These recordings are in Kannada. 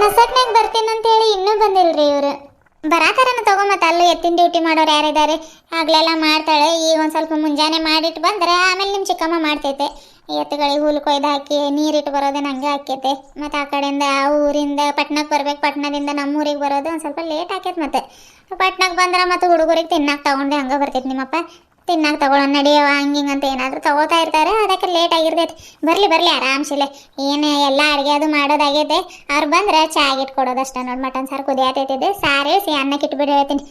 ನಸಕ್ನಾಗ ಬರ್ತೀನಿ ಅಂತ ಹೇಳಿ ಇನ್ನೂ ಬಂದಿಲ್ರಿ ಇವರು. ಬರಾತಾರನ ತಗೋ ಮತ್ತೆ ಅಲ್ಲಿ ಎತ್ತಿನ ಡ್ಯೂಟಿ ಮಾಡೋರು ಯಾರಿದ್ದಾರೆ ಆಗ್ಲೆಲ್ಲ ಮಾಡ್ತಾಳೆ. ಈಗ ಒಂದು ಸ್ವಲ್ಪ ಮುಂಜಾನೆ ಮಾಡಿಟ್ಟು ಬಂದ್ರೆ ಆಮೇಲೆ ನಿಮ್ಮ ಚಿಕ್ಕಮ್ಮ ಮಾಡ್ತೈತೆ. ಎತ್ತುಗಳಿಗೆ ಹುಲ್ ಕೊಯ್ದು ಹಾಕಿ ನೀರಿಟ್ಟು ಬರೋದೇನು ಹಂಗೆ ಆಕೈತೆ ಮತ್ತು ಆ ಕಡೆಯಿಂದ ಆ ಊರಿಂದ ಪಟ್ನಕ್ಕೆ ಬರ್ಬೇಕು, ಪಟ್ನದಿಂದ ನಮ್ಮ ಊರಿಗೆ ಬರೋದು ಒಂದು ಸ್ವಲ್ಪ ಲೇಟ್ ಆಕೈತೆ ಮತ್ತೆ. ಪಟ್ನಕ್ಕೆ ಬಂದ್ರೆ ಮತ್ತೆ ಹುಡುಗರಿಗೆ ತಿನ್ನಕ್ಕೆ ತಗೊಂಡೆ, ಹಂಗೆ ಬರ್ತೈತೆ ನಿಮ್ಮಪ್ಪ. ತಿನ್ನಕ್ಕೆ ತಗೊಳ್ಳೋಣ ನಡಿಯವ, ಹಂಗಿಂಗ್ ಅಂತ ಏನಾದರೂ ತಗೋತಾ ಇರ್ತಾರೆ. ಅದಕ್ಕೆ ಲೇಟ್ ಆಗಿರ್ತೈತೆ. ಬರಲಿ ಬರಲಿ ಆರಾಮ್ಸಿಲೆ ಏನು ಎಲ್ಲ ಅಡುಗೆ ಅದು ಮಾಡೋದಾಗೈತೆ. ಅವ್ರು ಬಂದ್ರೆ ಚಾಯ್ ಇಟ್ಕೊಡೋದು ಅಷ್ಟೇ. ನೋಡಿ ಮಟನ್ ಸಾರು ಕುದಿಯತೈತಿದ್ದೆ ಸಾರು ಸಿ ಅನ್ನಕ್ಕೆ ಇಟ್ಬಿಟ್ಟು ಹೇಳ್ತೀನಿ.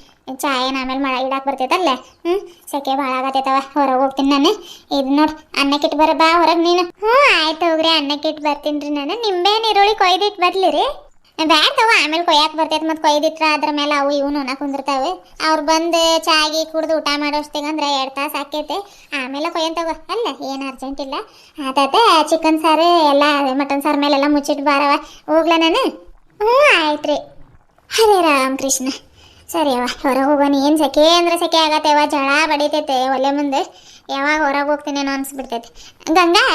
ಚಾಯ್ ಆಮೇಲೆ ಮಳೆ ಇಡಕ್ಕೆ ಬರ್ತೈತಲ್ಲ? ಹ್ಞೂ ಸೆಕೆ ಭಾಳ ಆಗತೈತವ. ಹೊರಗೆ ಹೋಗ್ತೀನಿ ನಾನು. ಇದು ನೋಡಿ, ಅನ್ನಕ್ಕೆ ಇಟ್ಟು ಬರ, ಬಾ, ಹೊರಗೆ ನೀನು. ಹ್ಞೂ ಆಯ್ತು ಹೋಗ್ರಿ ಅನ್ನಕ್ಕೆ ಇಟ್ಟು ಬರ್ತೀನಿ ರೀ ನಾನು. ನಿಂಬೆ ನೀರುಳ್ಳಿ ಕೊಯ್ದಿಟ್ಟು ಬರಲಿ ರೀ. ಬ್ಯಾಡ ತಗೋ, ಆಮೇಲೆ ಕೊಯ್ಯಾಕ ಬರ್ತೈತೆ ಮತ್ತೆ ಕೊಯ್ದಿಟ್ರ ಅದ್ರ ಮೇಲೆ ಅವು ಇವು ನೋಣ ಕುಂದಿರ್ತಾವೆ. ಅವ್ರು ಬಂದು ಚಾಗಿ ಕುಡ್ದು ಊಟ ಮಾಡೋಷ್ಟಿಗಂದ್ರೆ ಎರಡು ತಾಸು ಆಕೈತೆ ಆಮೇಲೆ ಕೊಯ್ಯಂತವ ಅಲ್ಲ, ಏನು ಅರ್ಜೆಂಟ್ ಇಲ್ಲ. ಆತಾತೆ ಚಿಕನ್ ಸಾರು ಎಲ್ಲ ಮಟನ್ ಸಾರು ಮೇಲೆಲ್ಲ ಮುಚ್ಚಿಟ್ಟು ಬಾರವ ಹೋಗ್ಲ ನಾನು? ಹ್ಞೂ ಆಯ್ತು ರೀ ಹರೇ ರಾಮ್ ಕೃಷ್ಣ. ಸರಿ ಅವ ಹೊರಗೆ ಹೋಗೋಣ ಏನು ಸೆಕೆ ಅಂದ್ರೆ ಸೆಕೆ ಆಗತ್ತೇವ ಜಳ ಬಡಿತೈತೆ ಒಲೆ ಮುಂದೆ. ಯಾವಾಗ ಹೊರಗೆ ಹೋಗ್ತೀನೇನೋ ಅನ್ಸ್ಬಿಡ್ತೈತೆ. ಗಂಗಾ,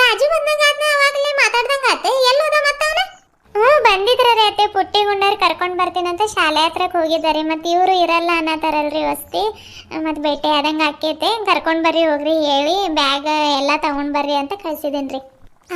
ರಾಜು ಬಂದಂಗ ಆದ್ನ ಅವಾಗಲೇ ಮಾತಾಡ್ದಂಗೆ ಎಲ್ಲೋದ ಮತ್ತವನ ಹ್ಞೂ ಬಂದಿದ್ರ ಅತ್ತೆ ಪುಟ್ಟಿ ಗುಂಡರ್ ಕರ್ಕೊಂಡು ಬರ್ತೀನಂತ ಶಾಲೆ ಹತ್ರಕ್ಕೆ ಹೋಗಿದ್ದಾರೆ. ಮತ್ತು ಇವರು ಇರಲ್ಲ ಅನ್ನತಾರಲ್ರಿ ವಸ್ತಿ. ಮತ್ತು ಭೇಟಿ ಆದಂಗೆ ಆಕೈತೆ. ಕರ್ಕೊಂಡು ಬರ್ರಿ, ಹೋಗ್ರಿ ಹೇಳಿ ಬ್ಯಾಗ್ ಎಲ್ಲ ತಗೊಂಡು ಬರ್ರಿ ಅಂತ ಕಳ್ಸಿದ್ದೀನಿ ರೀ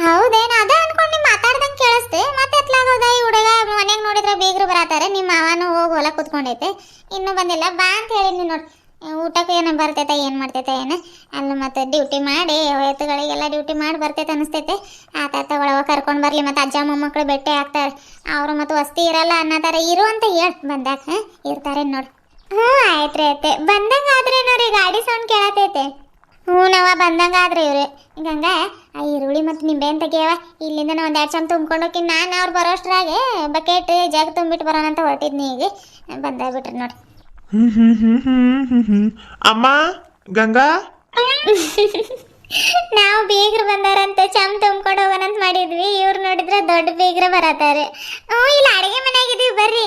ಹೌದೇನು? ಅದೇ ಅನ್ಕೊಂಡು ನೀವು ಮಾತಾಡ್ದಂಗೆ ಕೇಳಿಸ್ತೆ ಮತ್ತೆ ಎತ್ಲಾಗೋದ? ಈ ಹುಡುಗ ಮನೆಗೆ ನೋಡಿದ್ರೆ ಬೀಗರು ಬರತಾರೆ ನಿಮ್ಮ ಮಾವನು ಹೋಗಿ ಹೊಲ ಕೂತ್ಕೊಂಡೈತೆ. ಇನ್ನೂ ಬಂದಿಲ್ಲ. ಬಾ ಅಂತ ಹೇಳಿದ್ನಿ ನೋಡಿ. ಊಟಕ್ಕೆ ಏನೋ ಬರ್ತೈತೆ, ಏನು ಮಾಡ್ತೈತೆ, ಏನು? ಅಲ್ಲಿ ಮತ್ತೆ ಡ್ಯೂಟಿ ಮಾಡಿ ಎತ್ತುಗಳಿಗೆಲ್ಲ ಡ್ಯೂಟಿ ಮಾಡಿ ಬರ್ತೈತೆ ಅನಿಸ್ತೈತೆ ಆತ ಒಳಗೆ ಕರ್ಕೊಂಡು ಬರಲಿ, ಮತ್ತು ಅಜ್ಜ ಮೊಮ್ಮಕ್ಕಳು ಭೇಟಿ ಆಗ್ತಾರೆ. ಅವರು ಮತ್ತು ವಸ್ತಿ ಇರಲ್ಲ ಅನ್ನತಾರ ಇರು ಅಂತ ಹೇಳಿ ಬಂದಾಗ ಇರ್ತಾರೆ ನೋಡಿ. ಹ್ಞೂ ಆಯ್ತು. ರೀ ಐತೆ ಬಂದಾಗ ಆದ್ರೆ ನೋಡಿ ಗಾಡಿ ಸೌಂಡ್ ಕೇಳತೈತೆ ಹ್ಞೂ ನಾವ ಬಂದಂಗ ಆದ್ರೆ ಇವ್ರಿ ಗಂಗಾ ಆ ಈರುಳ್ಳಿ ಮತ್ತು ನಿಂಬೆ ಅಂತ ತೆಗಿಯವ ಇಲ್ಲಿಂದ ನಾವು ಒಂದು ಎರಡು ಚಮ್ ತುಂಬ್ಕೊಂಡು ಹೋಗಿ ನಾನು ಅವ್ರು ಬರೋಷ್ಟ್ರಾಗೆ ಬಕೆಟ್, ಜಗ್ ತುಂಬಿಟ್ಟು ಬರೋಣ ಅಂತ ಹೊರಟಿದ್ನಿ ಈಗ. ಬಂದಾಗ ಬಿಟ್ರಿ ನೋಡಿ ಹ್ಮ್ ಹ್ಮ್ ಹ್ಮ್ ಹ್ಮ್ ಹ್ಮ್ ಹ್ಮ್ ಅಮ್ಮ ಗಂಗಾ? ನಾವು ಬೀಗ್ರು ಬಂದಾರಂತ ಚಮ್ ತುಂಬ್ಕೊಂಡು ಹೋಗೋಣಂತ ಮಾಡಿದ್ವಿ. ಇವ್ರು ನೋಡಿದ್ರೆ ದೊಡ್ಡ ಬೀಗ್ರ ಬರತಾರೆ ಹ್ಞೂ ಇಲ್ಲಿ ಅಡಿಗೆ ಮನೆಯಾಗಿದ್ದೀವಿ ಬರ್ರಿ.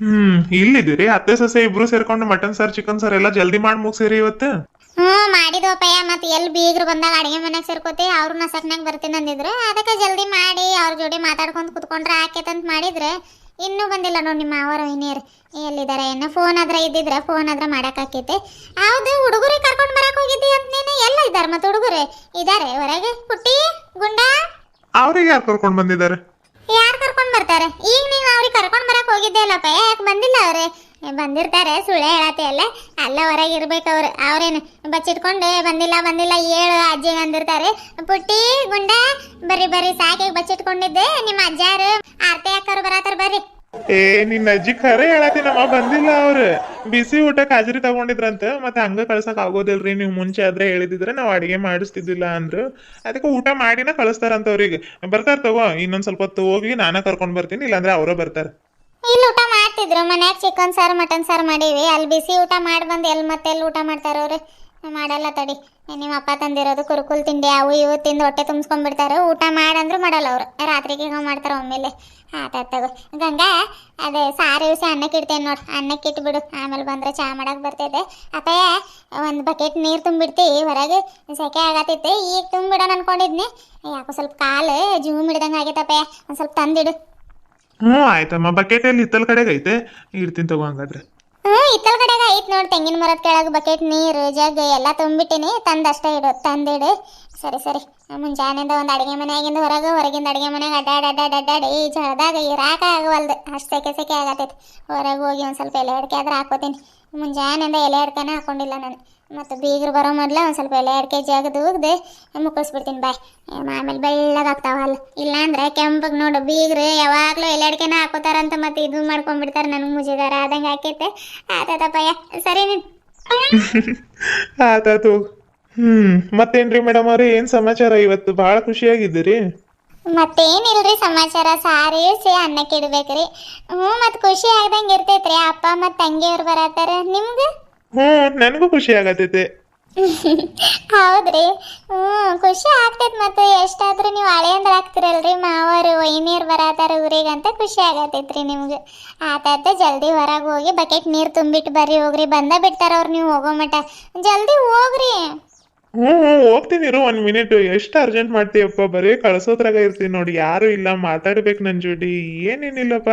ಹ್ಮ್ ಇಲ್ಲಿದ್ದೀರಿ. ಅತ್ತೆ ಸೊಸೆ ಇಬ್ರು ಸೇರ್ಕೊಂಡು ಮಟನ್ ಸಾರ್ ಚಿಕನ್ ಸಾರ್ ಎಲ್ಲ ಜಲ್ದಿ ಮಾಡಿ ಮುಗಿಸಿರಿ ಇವತ್ತು. ಹ್ಞೂ ಮಾಡಿದ್ವಪ್ಪಯ್ಯ ಮತ್ತೆ ಎಲ್ಲಿ ಬೀಗರು ಬಂದಾಗ ಅಡಿಗೆ ಮನೆಗೆ ಸೇರ್ಕೋತಿ ಅವ್ರು ನಸಕ್ನಾಗ ಬರ್ತೀನಿ ಅಂದಿದ್ರು. ಅದಕ್ಕೆ ಜಲ್ದಿ ಮಾಡಿ ಅವ್ರ ಜೋಡಿ ಮಾತಾಡ್ಕೊಂಡು ಕುತ್ಕೊಂಡ್ರೆ ಆಕೇತಂತ ಮಾಡಿದ್ರೆ ಇನ್ನೂ ಬಂದಿಲ್ಲ ನೋಡಿ ನಿಮ್ಮ ಅವರು ವೈನಿಯರ್ ಎಲ್ಲಿದ್ದಾರೆ? ಏನು ಫೋನ್ ಆದ್ರೆ ಇದ್ದಿದ್ರೆ ಫೋನ್ ಆದ್ರೆ ಮಾಡಕ್ಕಾಕೈತೆ ಹೌದು ಹುಡುಗರಿ ಕರ್ಕೊಂಡು ಬರಕ್ ಹೋಗಿದ್ದಿ ಅಂತ ನೀನು? ಎಲ್ಲ ಇದ್ದಾರೆ ಮತ್ತೆ ಹುಡುಗರು? ಇದ್ದಾರೆ ಹೊರಗೆ? ಪುಟ್ಟಿ ಗುಂಡ? ಅವ್ರಿಗೆ ಯಾರು ಕರ್ಕೊಂಡು ಬಂದಿದ್ದಾರೆ? ಯಾರು ಕರ್ಕೊಂಡು ಬರ್ತಾರೆ? ಈಗ ನೀವು ಅವ್ರಿಗೆ ಕರ್ಕೊಂಡು ಬರಕ್ ಹೋಗಿದ್ದೆ ಅಲ್ಲಪ್ಪ. ಯಾಕೆ ಬಂದಿಲ್ಲ ಅವ್ರೆ? ಬಂದಿರ್ತಾರೆ ಸುಳ್ಳೆ ಹೇಳತ್ತೆ ಅಲ್ಲ. ಅಲ್ಲ ಹೊರಗೆ ಇರ್ಬೇಕು ಅವ್ರು. ಅವ್ರೇನು ಬಚ್ಚಿಟ್ಕೊಂಡೆ, ಬಂದಿಲ್ಲ ಬಂದಿಲ್ಲ, ಏಳು ಅಜ್ಜಿ ಅಂದಿರ್ತಾರೆ. ಪುಟ್ಟಿ ಗುಂಡ, ಬರ್ರಿ ಬರ್ರಿ ಸಾಕಿ ಬಚ್ಚಿಟ್ಕೊಂಡಿದ್ದೆ. ನಿಮ್ಮ ಅಜ್ಜಾರು, ಆರ್ತಿ ಅಕ್ಕರು ಬರತ್ತಾರ ಬರ್ರಿ. ಏ, ನಿನ್ನ ಅಜ್ಜಿ ಖರೆ ಹೇಳತ್ತಿನಮ್ಮ ಬಂದಿಲ್ಲ ಅವ್ರು. ಬಿಸಿ ಊಟ ಕಾಜರಿ ತಗೊಂಡಿದ್ರಂತ, ಮತ್ತೆ ಹಂಗ ಕಳ್ಸಕ್ ಆಗೋದಿಲ್ರಿ. ನೀವು ಮುಂಚೆ ಆದ್ರೆ ಹೇಳಿದಿದ್ರೆ ನಾವು ಅಡಿಗೆ ಮಾಡಿಸ್ತಿದ್ದಿಲ್ಲ ಅಂದ್ರು. ಅದಕ್ಕೆ ಊಟ ಮಾಡಿನ ಕಳಿಸ್ತಾರಂತ ಅವ್ರಿಗೆ. ಬರ್ತಾರ ತಗೋ, ಇನ್ನೊಂದ್ ಸ್ವಲ್ಪ ಹೊತ್ತು ಹೋಗಿ ನಾನ ಕರ್ಕೊಂಡ್ ಬರ್ತೀನಿ, ಇಲ್ಲಾಂದ್ರೆ ಅವರೇ ಬರ್ತಾರೆ. ಇಲ್ಲಿ ಊಟ ಮಾಡ್ತಿದ್ರು. ಮನ್ಯಾಗ ಚಿಕನ್ ಸಾರು ಮಟನ್ ಸಾರು ಮಾಡೀವಿ. ಅಲ್ಲಿ ಬಿಸಿ ಊಟ ಮಾಡಿ ಬಂದು ಎಲ್ಲಿ ಮತ್ತೆ ಎಲ್ಲಿ ಊಟ ಮಾಡ್ತಾರವ್ರೆ ಮಾಡಲ್ಲ ತಡಿ. ನಿಮ್ಮ ಅಪ್ಪ ತಂದಿರೋದು ಕುರುಕುಲ್ ತಿಂಡಿ, ಅವು ಇವು ತಿಂದು ಹೊಟ್ಟೆ ತುಂಬಿಸ್ಕೊಂಡ್ಬಿಡ್ತಾರೆ ಊಟ ಮಾಡಂದ್ರು ಮಾಡಲ್ಲ ಅವರು. ರಾತ್ರಿಗೆ ಹಿಂಗೆ ಮಾಡ್ತಾರೆ ಒಮ್ಮೆಲೆ. ಆತ ತಗೋ. ಗಂಗಾ, ಅದೇ ಸಾರು ಇವಸಿ ಅನ್ನಕ್ಕೆ ಇಡ್ತೇನೆ ನೋಡಿ. ಅನ್ನಕ್ಕೆ ಇಟ್ಬಿಡು. ಆಮೇಲೆ ಬಂದ್ರೆ ಚಹಾ ಮಾಡಕ್ಕೆ ಬರ್ತೈತೆ ಅಪ್ಪಯ್ಯ, ಒಂದು ಬಕೆಟ್ ನೀರು ತುಂಬಿಡ್ತಿ. ಹೊರಗೆ ಸೆಕೆ ಆಗತ್ತೈತೆ ಈಗ ತುಂಬಿಡೋಣ ಅನ್ಕೊಂಡಿದ್ನಿ. ಯಾಕೋ ಸ್ವಲ್ಪ ಕಾಲು ಜೂಮ್ ಹಿಡ್ದಂಗೆ ಆಗೈತಪ್ಪಯ್ಯ ಒಂದು ಸ್ವಲ್ಪ ತಂದಿಡು. ಹ್ಞೂ ಆಯ್ತಮ್ಮ ಬಕೆಟ್ ಅಲ್ಲಿ ಹಿತ್ತಲ್ ಕಡೆಗೆ ಐತೆ. ಇಡ್ತೀನಿ ತಗೋ ಹಂಗಾದ್ರೆ. ಹ್ಞೂ, ಹಿತ್ತಲ್ ಕಡೆಗೆ ಐತ್ ನೋಡಿ ತೆಂಗಿನ ಮರದ ಕೆಳಗೆ ಬಕೆಟ್ ನೀರು, ಜಗ್ ಎಲ್ಲ ತುಂಬಿಟ್ಟಿನಿ. ತಂದು ಅಷ್ಟೇ ಇಡು, ತಂದಿಡು. ಸರಿ ಸರಿ. ಮುಂಜಾನೆಯಿಂದ ಒಂದು ಅಡುಗೆ ಮನೆಯಾಗಿಂದ ಹೊರಗೆ, ಹೊರಗಿಂದ ಅಡುಗೆ ಮನೆಗೆ ಅಡ್ಡಾಡಿ ಅಡ್ಡಾಡಿ ಈ ಇರಾಕ ಆಗವಲ್ದು. ಅಷ್ಟು ಸೆಕೆ ಸೆಕೆ ಹೊರಗೆ ಹೋಗಿ ಒಂದು ಸ್ವಲ್ಪ ಎಲೆ ಅಡಿಕೆ ಆದ್ರೆ ಹಾಕೋತೀನಿ. ಮುಂಜಾನೆಯಿಂದ ಎಲೆ ಅಡಿಕೆನ ಹಾಕೊಂಡಿಲ್ಲ ನಾನು. ಮತ್ತು ಬೀಗರು ಬರೋ ಮೊದಲು ಒಂದು ಸ್ವಲ್ಪ ಎರಡು ಕೆ ಜಿ ಆಗದು ಉಗ್ದು ಮುಕ್ಕಳಿಸ್ಬಿಡ್ತೀನಿ ಬಾಯ್. ಆಮೇಲೆ ಬೆಳ್ಳಗಾಗ್ತಾವಲ್ಲ ಇಲ್ಲಾಂದ್ರೆ ಕೆಂಪಗೆ ನೋಡು ಬೀಗರು ಯಾವಾಗಲೂ ಎಲ್ಲ ಅಡಿಕೆನ ಹಾಕೋತಾರಂತ ಮತ್ತೆ ಇದು ಮಾಡ್ಕೊಂಡ್ಬಿಡ್ತಾರೆ ನನಗೆ ಮುಜುಗಾರ. ಆದಂಗೆ ಹಾಕೈತೆ. ಆತಾತಪ್ಪಯ್ಯ ಸರಿ ನೀನು. ಆತಾತು ಹ್ಮ್ ಮತ್ತೇನ್ರಿ ಮೇಡಮ್ ಅವ್ರಿ ಏನು ಸಮಾಚಾರ ಇವತ್ತು? ಬಹಳ ಖುಷಿಯಾಗಿದ್ದೀರಿ? ಮತ್ತೇನಿಲ್ರಿ ಸಮಾಚಾರ ಸಾರಿ ಸಿ ಅನ್ನಕ್ಕೆ ಇಡ್ಬೇಕ್ರಿ ಹ್ಞೂ ಮತ್ತು ಖುಷಿ ಆಗ್ದಂಗೆ ಇರ್ತೈತ್ರಿ. ಅಪ್ಪ ಮತ್ತು ತಂಗಿಯವ್ರು ಬರತ್ತಾರ. ನಿಮ್ಗೆ? ಹ್ಮ್ ನನಗೂ ಖುಷಿ ಆಗತೈತೆ ಹೌದ್ರಿ. ಹ್ಞೂ ಖುಷಿ ಆಗ್ತೈತೆ ಮತ್ತೆ ಎಷ್ಟಾದ್ರೂ ನೀವು ಹಳೆಯಂದ್ರೆ ಆಗ್ತಿರಲ್ರಿ ಮಾವರು ವೈನಿಯರ್ ಬರತ್ತಾರ ಊರಿಗೆ ಅಂತ ಖುಷಿ ಆಗತೈತ್ರಿ ನಿಮ್ಗೆ. ಆತಾತ ಜಲ್ದಿ ಹೊರಗೆ ಹೋಗಿ ಬಕೆಟ್ ನೀರು ತುಂಬಿಟ್ಟು ಬರ್ರಿ ಹೋಗ್ರಿ. ಬಂದ ಬಿಡ್ತಾರ ಅವ್ರು ನೀವು ಹೋಗೋ ಮಟ ಜಲ್ದಿ ಹೋಗ್ರಿ. ಹ್ಞೂ ಹ್ಞೂ ಹೋಗ್ತೀನಿ ಇರು ಒಂದು ಮಿನಿಟ್. ಎಷ್ಟು ಅರ್ಜೆಂಟ್ ಮಾಡ್ತೀಯಪ್ಪ? ಬರೀ ಕಳ್ಸೋದ್ರಾಗ ಇರ್ತೀನಿ ನೋಡಿ. ಯಾರು ಇಲ್ಲ ಮಾತಾಡ್ಬೇಕು ನನ್ನ ಜೋಡಿ. ಏನೇನಿಲ್ಲಪ್ಪ?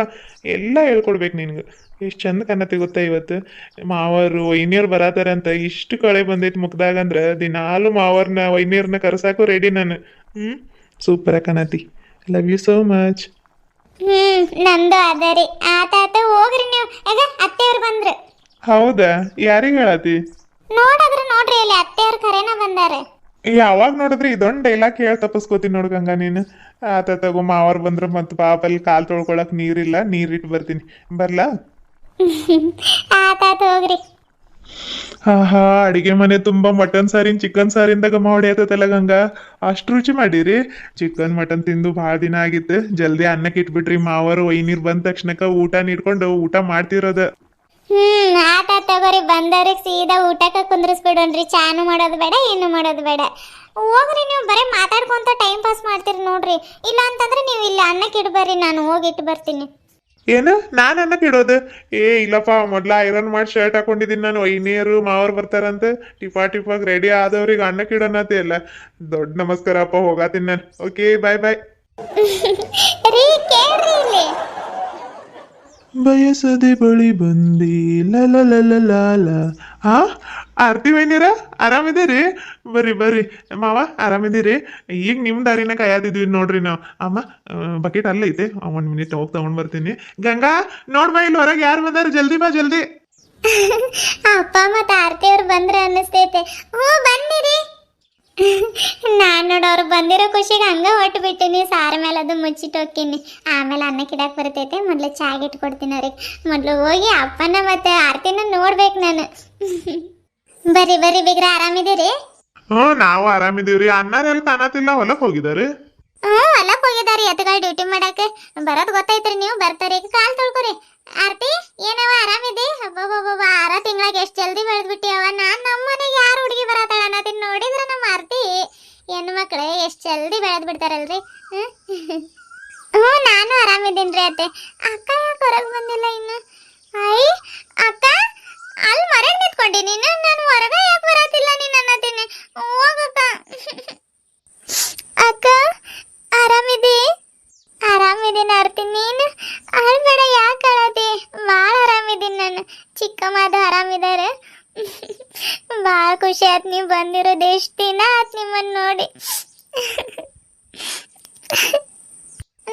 ಎಲ್ಲ ಹೇಳ್ಕೊಡ್ಬೇಕು ನಿನ್ಗೆ. ಎಷ್ಟು ಚಂದ ಕನ್ನತಿ ಗೊತ್ತಾ ಇವತ್ತು? ಮಾವರು ವೈನಿಯರ್ ಬರತಾರೆ ಅಂತ ಇಷ್ಟು ಕಳೆ ಬಂದೈತಿ ಮುಖದಾಗಂದ್ರೆ ಅಂದ್ರೆ ದಿನಾಲು ಮಾವರ್ನ ವೈನಿಯರ್ನ ಕರ್ಸಾಕು ರೆಡಿ ನಾನು. ಹ್ಞೂ ಸೂಪರ ಕನ್ನತಿ love you so much hmm ನಂದು ಅದ ರೀ. ಆತ ಹೋಗ್ರಿ ನೀವು. ಆಗ ಅತ್ತೆಯವ್ರು ಬಂದ್ರು. ಹೌದಾ? ಯಾರಿಗೆ ಹೇಳತಿ? ನೋಡಾದ್ರೆ ನೋಡ್ರಿ ಇಲ್ಲಿ ಅತ್ತೆಯವ್ರು ಕರೆನ ಬಂದಾರೆ. ಯಾವಾಗ ನೋಡಿದ್ರಿ? ಇದೊಂದು ಡೈಲಾಗ್ ಕೇಳಿ ತಪ್ಪಿಸ್ಕೋತೀನಿ ನೋಡ್ಕಂಗ ನೀನು. ಆತ ತಗೋ ಮಾವರ್ ಬಂದ್ರೆ ಮತ್ತೆ ಪಾಪಲ್ಲಿ ಕಾಲು ತೊಳ್ಕೊಳಕ್ ನೀರಿಲ್ಲ ನೀರಿಟ್ಟು ಬರ್ತೀನಿ. ಬರ್ಲಾ? ಆತಾತ ಹೋಗ್ರಿ. ಹಾ ಹಾ ಅಡಿಗೆ ಮನೆ ತುಂಬಾ ಮಟನ್ ಸಾರಿನ ಚಿಕನ್ ಸಾರಿಂದಾಗ ಮಾಡಿ ಆತತಲ್ಲ ಗಂಗಾ. ಅಷ್ಟು ರುಚಿ ಮಾಡಿರಿ. ಚಿಕನ್ ಮಟನ್ ತಿಂದು ಭಾಳ ದಿನ ಆಗಿತ್ತು. ಜಲ್ದಿ ಅನ್ನಕ್ಕೆ ಇಟ್ಬಿಟ್ರಿ ಮಾವರು ಒಯ್ನೀರ್ ಬಂದ ತಕ್ಷಣಕ್ಕ ಊಟ ನೀಡ್ಕೊಂಡು ಊಟ ಮಾಡ್ತಿರೋದ. ಹ್ಮ್ ಆತ ತಗೋರಿ. ಬಂದವ್ರಿಗೆ ಸೀದಾ ಊಟಕ್ಕೆ ಕುಂದ್ರಿಸ್ಬಿಡೋಣ್ರಿ. ಚಾನು ಮಾಡೋದು ಬೇಡ ಏನು ಮಾಡೋದು ಬೇಡ. ಹೋಗ್ರಿ ನೀವು ಬರೀ ಮಾತಾಡ್ಕೊಂತ ಟೈಮ್ ಪಾಸ್ ಮಾಡ್ತೀರಿ ನೋಡ್ರಿ. ಇಲ್ಲ ಅಂತಂದ್ರೆ ನೀವು ಇಲ್ಲಿ ಅನ್ನಕ್ಕೆ ಇಡ್ಬರ್ರಿ ನಾನು ಹೋಗಿ ಇಟ್ಟು ಬರ್ತೀನಿ. ಏನು? ನಾನು ಅನ್ನಕ್ಕೆ ಇಡೋದು ಏ, ಇಲ್ಲಪ್ಪ, ಮೊದ್ಲ ಐರನ್ ಮಾಡಿ ಶರ್ಟ್ ಹಾಕೊಂಡಿದ್ದೀನಿ ನಾನು. ವೈನಿಯರು ಮಾವರು ಬರ್ತಾರಂತ. ಟಿಫಾ ಟಿಫಾಗ್ ರೆಡಿ ಆದವ್ರಿಗೆ ಅನ್ನಕ್ಕೆ ಇಡೋಣತಿ ಇಲ್ಲ. ದೊಡ್ಡ ನಮಸ್ಕಾರ ಅಪ್ಪ ಹೋಗಾತೀನಿ ನಾನು. ಓಕೆ ಬಾಯ್ ಬಾಯ್ ಬಯಸದೆ ಬಳಿ ಬಂದಿ. ಲಲ ಆ? ಆರ್ತಿ ವೈನ್ಯರ? ಆರಾಮಿದ್ದೀರಿ? ಬರ್ರಿ ಬರ್ರಿ. ಮಾವ, ಆರಾಮಿದ್ದೀರಿ? ಈಗ ನಿಮ್ಮ ದಾರಿನ ಕಾಯದಿದ್ವಿ ನೋಡ್ರಿ ನಾವು. ಅಮ್ಮ ಬಕೆಟ್ ಅಲ್ಲ ಐತೆ ಒಂದು ಮಿನಿಟ್ ಹೋಗಿ ತಗೊಂಡ್ ಬರ್ತೀನಿ. ಗಂಗಾ, ನೋಡ್ ಬಾ ಇಲ್ಲಿ ಹೊರಗೆ ಯಾರು ಬಂದಾರ? ಜಲ್ದಿ ಬಾ, ಜಲ್ದಿ. ಅಪ್ಪ ಮತ್ತೆ ಆರ್ತಿಯವ್ರು ಬಂದ್ರೆ ಅನ್ನಿಸ್ತೈತೆ. ಹ್ಞೂ, ಬನ್ನಿರಿ. ನಾನು ನೋಡೋರು ಬಂದಿರೋ ಖುಷಿಗೆ ಹಂಗೆ ಹೊಟ್ಟು ಬಿಟ್ಟಿನಿ. ಸಾರ ಮೇಲೆ ಅದು ಮುಚ್ಚಿಟ್ಟು ಹೋಗ್ತೀನಿ ಆಮೇಲೆ ಅನ್ನ ಕಿಡಕ್ ಬರ್ತೈತೆ. ಮೊದಲು ಚಾಗೆ ಇಟ್ಕೊಡ್ತೀನಿ ಅವ್ರಿಗೆ. ಮೊದಲು ಹೋಗಿ ಅಪ್ಪನ ಮತ್ತೆ ಆರ್ತಿನ ನೋಡ್ಬೇಕು ನಾನು. ಬರಿ ಬರ್ರಿ ಬಿಗ್ರ ಆರಾಮಿದ್ದೀರಿ? ಹ್ಞೂ ನಾವು ಆರಾಮಿದೀವ್ರಿ ಅನ್ನಾರೆಲ್ಲ ಕಾಣತಿಲ್ಲ ಹೊಲಕ್ಕೆ ಹೋಗಿದಾರೆ? ಹ್ಞೂ ಹೊಲಕ್ಕೆ ಹೋಗಿದಾರಿ. ಎತ್ತುಗಳು ಡ್ಯೂಟಿ ಮಾಡಕ್ಕೆ. ಬರೋದು ಗೊತ್ತೈತ್ರಿ ನೀವು. ಬರ್ತಾರೆ. ಈಗ ಕಾಲು ತೊಳ್ಕೊರಿ. ಹ್ಮ್? ಹ್ಞೂ ನಾನು ಆರಾಮಿದ್ದೀನಿ ರೀ ಅತ್ತೆ. ಅಕ್ಕ ಯಾಕೆ ಹೊರಗೆ ಬಂದಿಲ್ಲ ಇನ್ನು? ಐ, ಅಕ್ಕ ಅಲ್ಲಿ ಮರೆಗೆ ನಿಂತ್ಕೊಂಡಿ. ನೀನು ಹೊರಗೆ ಯಾಕೆ ಬರತ್ತಿಲ್ಲ ನೀನು ಅನ್ನತ್ತೀನಿ? ಹೋಗಕ್ಕ ಅಕ್ಕ. ಆರಾಮಿದಿ? ಆರಾಮಿದ್ದೀನಿ ಆರ್ತಿ. ನೀನು? ಅಳ್ಬೇಡ ಯಾಕೆ ಅಳತಿ? ಭಾಳ ಆರಾಮಿದ್ದೀನಿ ನಾನು. ಚಿಕ್ಕಮ್ಮದು ಆರಾಮಿದ್ದಾರೆ ಭಾಳ ಖುಷಿ ಆಯ್ತು ನೀವು ಬಂದಿರೋದು. ಎಷ್ಟು ದಿನ ಆಯ್ತು ನಿಮ್ಮನ್ನು ನೋಡಿ.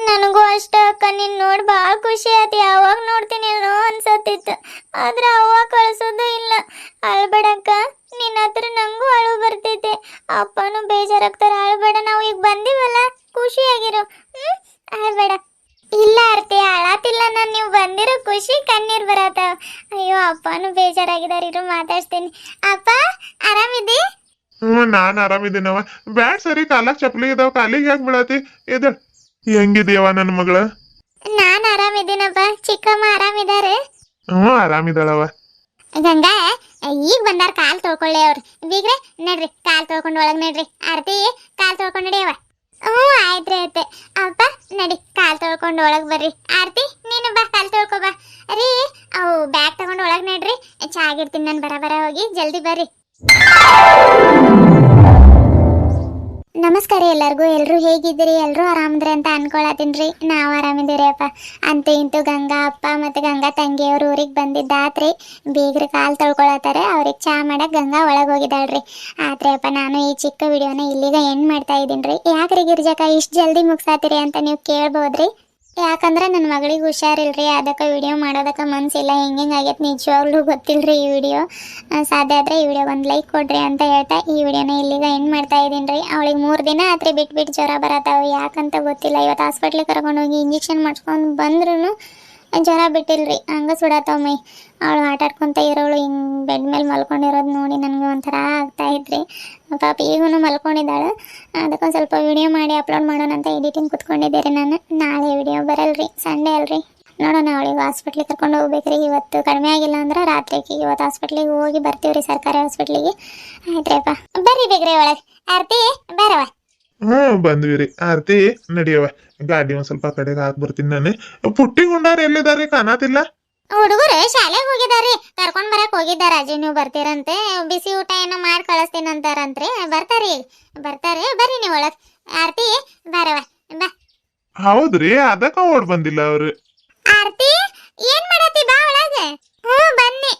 ನನಗೂ ಅಷ್ಟೇ ಅಕ್ಕ, ನೀನು ನೋಡಿ ಭಾಳ ಖುಷಿ ಆಯ್ತು ಯಾವಾಗ ನೋಡ್ತೀನಿ ಏನೋ ಅನ್ಸತ್ತಿತ್ತು. ಆದ್ರೆ ಅವಾಗ ಕಳ್ಸೋದು ಇಲ್ಲ. ಅಳ್ಬೇಡಕ್ಕ ನಿನ್ನ ಹತ್ರ ನಂಗೂ ಅಳು ಬರ್ತೈತೆ. ಅಪ್ಪನೂ ಬೇಜಾರಾಗ್ತಾರ. ಅಳ್ಬೇಡ ನಾವು ಈಗ ಬಂದಿವಲ್ಲ, ಖುಷಿಯಾಗಿರು. ಹ್ಮ್? ಅಳ್ಬೇಡ ಇಲ್ಲ ಅರ್ತಿ ಅಳತಿಲ್ಲ ನಾನು. ನೀವು ಬಂದಿರೋ ಖುಷಿ ಕಣ್ಣೀರ್ ಬರತ್ತ. ಅಯ್ಯೋ, ಅಪ್ಪನೂ ಬೇಜಾರಾಗಿದ್ದಾರೆ ಇರು ಮಾತಾಡ್ತೀನಿ ಅಪ್ಪ ಆರಾಮಿದ್ದಿ ಹ್ಞೂ ನಾನು ಆರಾಮಿದ್ದೀನವ ಬ್ಯಾಡ್ ಸರಿ ಕಾಲಾಗ ಚಪ್ಪಲಿ ಇದಾವ ಕಾಲಿಗೆ ಯಾಕೆ ಬೀಳತಿ? ಇದು ಹೆಂಗಿದೀಯವ ನನ್ನ ಮಗಳ? ನಾನು ಆರಾಮಿದ್ದೀನಪ್ಪ ಚಿಕ್ಕಮ್ಮ ಆರಾಮಿದ್ದಾರೆ ಹ್ಞೂ ಆರಾಮಿದ್ದಾಳವ ಗಂಗಾ ಈಗ ಬಂದಾರ ಕಾಲ್ ತೊಳ್ಕೊಳ್ಳಿ ಅವ್ರು. ಬೀಗ್ರೆ ನಡ್ರಿ ಕಾಲ್ ತೊಳ್ಕೊಂಡು ಒಳಗೆ ನಡ್ರಿ. ಆರತಿ ಕಾಲ್ ತೊಳ್ಕೊಂಡು ನಡಿಯವ ಹ್ಞೂ ಆಯ್ತ್ರಿ ಆಯ್ತೆ ಅಪ್ಪ ನಡಿ ಕಾಲ್ ತೊಳ್ಕೊಂಡು ಒಳಗೆ ಬರ್ರಿ. ಆರತಿ ನೀನು ಬಾ ಕಾಲ್ ತೊಳ್ಕೊ ಬಾ. ರೀ ಅವು ಬ್ಯಾಗ್ ತಗೊಂಡು ಒಳಗೆ ನಡ್ರಿ. ಚಾ ಆಗಿರ್ತೀನಿ ನಾನು ಬರ ಬರ ಹೋಗಿ ಜಲ್ದಿ ಬರ್ರಿ. ನಮಸ್ಕಾರ ಎಲ್ಲರಿಗೂ ಎಲ್ಲರೂ ಹೇಗಿದ್ದೀರಿ? ಎಲ್ಲರೂ ಆರಾಮದ್ರಿ ಅಂತ ಅನ್ಕೊಳತ್ತೀನಿ ರೀ. ನಾವು ಆರಾಮಿದ್ದೀರಿ ಅಪ್ಪ ಅಂತ ಇಂತೂ ಗಂಗಾ ಅಪ್ಪ ಮತ್ತು ಗಂಗಾ ತಂಗಿಯವ್ರ ಊರಿಗೆ ಬಂದಿದ್ದಾತ್ರಿ. ಬೀಗ್ರ ಕಾಲು ತೊಳ್ಕೊಳತ್ತಾರೆ, ಅವ್ರಿಗೆ ಚಾ ಮಾಡಕ್ಕೆ ಗಂಗಾ ಒಳಗೆ ಹೋಗಿದ್ದಾಳ್ರಿ ಆದರೆ ಅಪ್ಪ, ನಾನು ಈ ಚಿಕ್ಕ ವಿಡಿಯೋನ ಇಲ್ಲಿಗ ಎಂಡ್ ಮಾಡ್ತಾ ಇದ್ದೀನಿ ರೀ. ಯಾಕ್ರಿ ಗಿರ್ಜಕ, ಇಷ್ಟು ಜಲ್ದಿ ಮುಗ್ಸಾತೀರಿ ಅಂತ ನೀವು ಕೇಳ್ಬೋದ್ರಿ? ಯಾಕಂದ್ರೆ ನನ್ನ ಮಗಳಿಗೆ ಹುಷಾರಿಲ್ರಿ, ಅದಕ್ಕೆ ವಿಡಿಯೋ ಮಾಡೋದಕ್ಕೆ ಮನಸ್ಸಿಲ್ಲ ಹೆಂಗೆ ಆಗೈತೆ ನಿಜವಾಗ್ಲೂ ಗೊತ್ತಿಲ್ರಿ ಈ ವಿಡಿಯೋ ಸಾಧ್ಯ ಆದರೆ ಈ ವಿಡಿಯೋ ಒಂದು ಲೈಕ್ ಕೊಡ್ರಿ ಅಂತ ಹೇಳ್ತಾ ಈ ವಿಡಿಯೋನ ಇಲ್ಲಿಗ ಎಂಡ್ ಮಾಡ್ತಾ ಇದ್ದೀನಿ ರೀ ಅವಳಿಗೆ ಮೂರು ದಿನ ಆತ್ರಿ ಬಿಟ್ಟು ಬಿಟ್ಟು ಜ್ವರ ಬರತ್ತಾವೆ ಯಾಕಂತ ಗೊತ್ತಿಲ್ಲ. ಇವತ್ತು ಹಾಸ್ಪಿಟ್ಲಿಗೆ ಕರ್ಕೊಂಡೋಗಿ ಇಂಜೆಕ್ಷನ್ ಮಾಡಿಸ್ಕೊಂಡು ಬಂದ್ರೂ ಜ್ವರ ಬಿಟ್ಟಿಲ್ರಿ, ಹಂಗೆ ಸುಡತ್ತಾವ ಮೈ ಅವಳು ಆಟ ಆಡ್ಕೊಂತ ಇರೋಳು, ಹಿಂಗೆ ಬೆಡ್ ಮೇಲೆ ಮಲ್ಕೊಂಡಿರೋದು ನೋಡಿ ನನಗೆ ಒಂಥರ ಆಗ್ತಾ ಇದ್ರಿ. ಪಾಪ ಈಗೂ ಮಲ್ಕೊಂಡಿದ್ದಾಳೆ. ಅದಕ್ಕೊಂದು ಸ್ವಲ್ಪ ವಿಡಿಯೋ ಮಾಡಿ ಅಪ್ಲೋಡ್ ಮಾಡೋಣ ಅಂತ ಎಡಿಟಿಂಗ್ ಕುತ್ಕೊಂಡಿದ್ದೆ ರೀ ನಾನು. ನಾಳೆ ವಿಡಿಯೋ ಬರಲ್ರಿ ಸಂಡೇ ಅಲ್ರಿ. ನೋಡೋಣ ಅವಳಿಗೆ ಹಾಸ್ಪಿಟ್ಲಿಗೆ ಕರ್ಕೊಂಡು ಹೋಗ್ಬೇಕ್ರಿ. ಇವತ್ತು ಕಡಿಮೆ ಆಗಿಲ್ಲ ಅಂದ್ರೆ ರಾತ್ರಿಗೆ. ಇವತ್ತು ಹಾಸ್ಪಿಟ್ಲಿಗೆ ಹೋಗಿ ಬರ್ತೀವಿ ರೀ ಸರ್ಕಾರಿ ಹಾಸ್ಪಿಟ್ಲಿಗೆ ಆಯ್ತ್ರಿಪ್ಪ. ಬರ್ರಿ ಬೇಕ್ರಿ ಒಳಗೆ. ಆರ್ತಿ ಬರವ ಹ್ಞೂ ಬಂದ್ವಿ ರೀ. ಆರ್ತಿ ನಡಿಯವ ಗಾಡಿ ಒಂದ್ ಸ್ವಲ್ಪ ಕಡೆಗೆ ಹಾಕಿ ಬರ್ತೀನಿ ನಾನು. ಪುಟ್ಟಿ ಗುಂಡಾರ ಎಲ್ಲಿದಾರಿ ಕಾಣತಿಲ್ಲ? ಹುಡುಗರು ಶಾಲೆಗೆ ಹೋಗಿದಾರಿ ಕರ್ಕೊಂಡ್ ಬರಕ್ ಹೋಗಿದ್ದಾರ ಅಜ್ಜಿ ನೀವು ಬರ್ತೀರಂತೆ. ಬಿಸಿ ಊಟ ಏನೋ ಮಾಡ್ ಕಳಿಸ್ತೀನಿ ಅಂತಾರಂತ್ರಿ. ಬರ್ತಾರಿ. ಬರ್ತಾರೆ. ಬರ್ರಿ ನೀವು ಒಳಗ್. ಆರ್ತಿ ಬರವ ಬಾ. ಹೌದ್ರಿ ಅದಕ್ಕ ಓಡ್ ಬಂದಿಲ್ಲ ಅವ್ರು. ಆರ್ತಿ ಏನ್ ಮಾಡತ್ತಿ ಬಾ ಒಳಗೆ? ಹ್ಞೂ ಬನ್ನಿ.